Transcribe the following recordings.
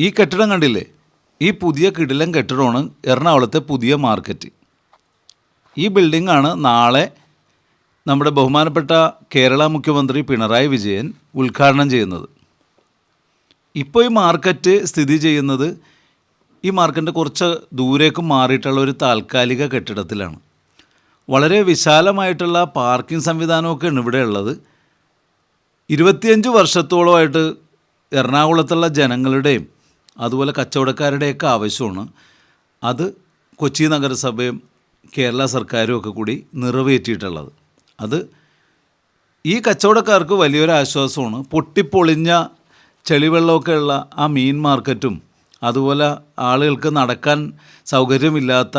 ഈ കെട്ടിടം കണ്ടില്ലേ? ഈ പുതിയ കിടിലം കെട്ടിടമാണ് എറണാകുളത്തെ പുതിയ മാർക്കറ്റ്. ഈ ബിൽഡിംഗ് ആണ് നാളെ നമ്മുടെ ബഹുമാനപ്പെട്ട കേരള മുഖ്യമന്ത്രി പിണറായി വിജയൻ ഉദ്ഘാടനം ചെയ്യുന്നത്. ഇപ്പോൾ ഈ മാർക്കറ്റ് സ്ഥിതി ചെയ്യുന്നത് ഈ മാർക്കറ്റിന്റെ കുറച്ച് ദൂരേക്ക് മാറിയിട്ടുള്ള ഒരു താൽക്കാലിക കെട്ടിടത്തിലാണ്. വളരെ വിശാലമായിട്ടുള്ള പാർക്കിംഗ് സംവിധാനമൊക്കെയാണ് ഇവിടെ ഉള്ളത്. ഇരുപത്തിയഞ്ച് വർഷത്തോളമായിട്ട് എറണാകുളത്തുള്ള ജനങ്ങളുടെയും അതുപോലെ കച്ചവടക്കാരുടെയൊക്കെ ആവശ്യമാണ്. അത് കൊച്ചി നഗരസഭയും കേരള സർക്കാരും ഒക്കെ കൂടി നിറവേറ്റിയിട്ടുള്ളത്. അത് ഈ കച്ചവടക്കാർക്ക് വലിയൊരു ആശ്വാസമാണ്. പൊട്ടിപ്പൊളിഞ്ഞ ചെളിവെള്ളമൊക്കെ ഉള്ള ആ മീൻ മാർക്കറ്റും അതുപോലെ ആളുകൾക്ക് നടക്കാൻ സൗകര്യമില്ലാത്ത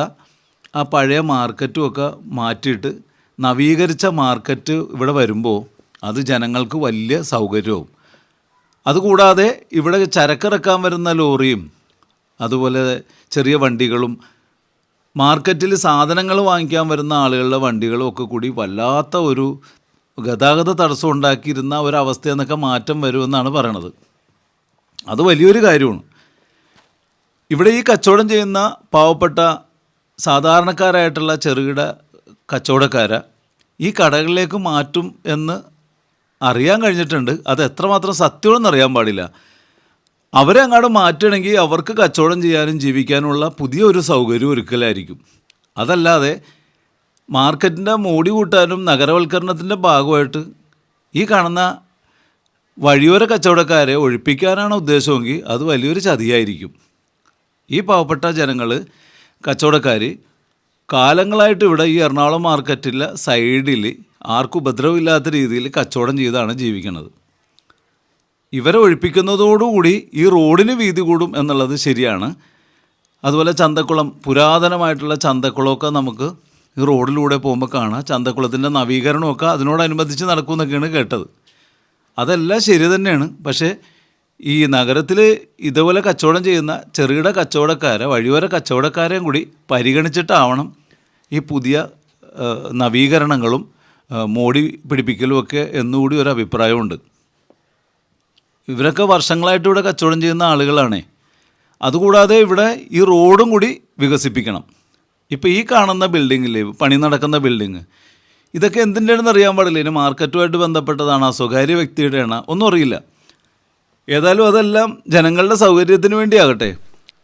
ആ പഴയ മാർക്കറ്റും ഒക്കെ മാറ്റിയിട്ട് നവീകരിച്ച മാർക്കറ്റ് ഇവിടെ വരുമ്പോൾ അത് ജനങ്ങൾക്ക് വലിയ സൗകര്യവും അതുകൂടാതെ ഇവിടെ ചരക്കിറക്കാൻ വരുന്ന ലോറിയും അതുപോലെ ചെറിയ വണ്ടികളും മാർക്കറ്റിൽ സാധനങ്ങൾ വാങ്ങിക്കാൻ വരുന്ന ആളുകളുടെ വണ്ടികളും ഒക്കെ കൂടി വല്ലാത്ത ഒരു ഗതാഗത തടസ്സം ഉണ്ടാക്കിയിരുന്ന ഒരവസ്ഥയിൽ നിന്നൊക്കെ മാറ്റം വരുമെന്നാണ് പറയണത്. അത് വലിയൊരു കാര്യമാണ്. ഇവിടെ ഈ കച്ചവടം ചെയ്യുന്ന പാവപ്പെട്ട സാധാരണക്കാരായിട്ടുള്ള ചെറുകിട കച്ചവടക്കാരെ ഈ കടകളിലേക്ക് മാറ്റും എന്ന് അറിയാൻ കഴിഞ്ഞിട്ടുണ്ട്. അത് എത്രമാത്രം സത്യമാണെന്ന് അറിയാൻ പാടില്ല. അവരെ അങ്ങോട്ട് മാറ്റണമെങ്കിൽ അവർക്ക് കച്ചവടം ചെയ്യാനും ജീവിക്കാനുമുള്ള പുതിയൊരു സൗകര്യം ഒരുക്കലായിരിക്കും. അതല്ലാതെ മാർക്കറ്റിന്റെ മോടി കൂട്ടാനും നഗരവൽക്കരണത്തിന്റെ ഭാഗമായിട്ട് ഈ കാണുന്ന വഴിയോര കച്ചവടക്കാരെ ഒഴിപ്പിക്കാനാണ് ഉദ്ദേശമെങ്കിൽ അത് വലിയൊരു ചതിയായിരിക്കും. ഈ പാവപ്പെട്ട ജനങ്ങൾ കച്ചവടക്കാർ കാലങ്ങളായിട്ട് ഇവിടെ ഈ എറണാകുളം മാർക്കറ്റിലെ സൈഡിൽ ആർക്കും ഉപദ്രവമില്ലാത്ത രീതിയിൽ കച്ചവടം ചെയ്താണ് ജീവിക്കുന്നത്. ഇവരെ ഒഴിപ്പിക്കുന്നതോടുകൂടി ഈ റോഡിന് വീതി കൂടും എന്നുള്ളത് ശരിയാണ്. അതുപോലെ ചന്തക്കുളം പുരാതനമായിട്ടുള്ള ചന്തക്കുളമൊക്കെ നമുക്ക് ഈ റോഡിലൂടെ പോകുമ്പോൾ കാണാം. ചന്തക്കുളത്തിന്റെ നവീകരണമൊക്കെ അതിനോടനുബന്ധിച്ച് നടക്കുമെന്നൊക്കെയാണ് കേട്ടത്. അതെല്ലാം ശരി തന്നെയാണ്. പക്ഷേ ഈ നഗരത്തിൽ ഇതുപോലെ കച്ചവടം ചെയ്യുന്ന ചെറുകിട കച്ചവടക്കാരെ വഴിയോര കച്ചവടക്കാരെയും കൂടി പരിഗണിച്ചിട്ടാവണം ഈ പുതിയ നവീകരണങ്ങളും മോടി പിടിപ്പിക്കലും ഒക്കെ എന്നുകൂടി ഒരു അഭിപ്രായമുണ്ട്. ഇവരൊക്കെ വർഷങ്ങളായിട്ട് ഇവിടെ കച്ചവടം ചെയ്യുന്ന ആളുകളാണേ. അതുകൂടാതെ ഇവിടെ ഈ റോഡും കൂടി വികസിപ്പിക്കണം. ഇപ്പോൾ ഈ കാണുന്ന ബിൽഡിങ്ങില്ലേ പണി നടക്കുന്ന ബിൽഡിങ് ഇതൊക്കെ എന്തിന്റെയാണെന്ന് അറിയാൻ പാടില്ല. ഇനി മാർക്കറ്റുമായിട്ട് ബന്ധപ്പെട്ടതാണോ സ്വകാര്യ വ്യക്തിയുടെയാണോ ഒന്നും അറിയില്ല. ഏതായാലും അതെല്ലാം ജനങ്ങളുടെ സൗകര്യത്തിന് വേണ്ടിയാകട്ടെ.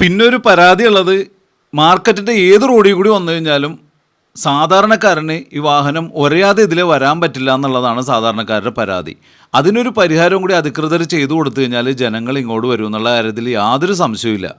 പിന്നെ ഒരു പരാതി ഉള്ളത് മാർക്കറ്റിന്റെ ഏത് റോഡിൽ കൂടി വന്നു കഴിഞ്ഞാലും സാധാരണക്കാരന് ഈ വാഹനം ഒരയാതെ ഇതിലെ വരാൻ പറ്റില്ല എന്നുള്ളതാണ് സാധാരണക്കാരുടെ പരാതി. അതിനൊരു പരിഹാരം കൂടി അധികൃതർ ചെയ്തു കൊടുത്തു കഴിഞ്ഞാൽ ജനങ്ങൾ ഇങ്ങോട്ട് വരും എന്നുള്ള കാര്യത്തിൽ യാതൊരു സംശയവുമില്ല.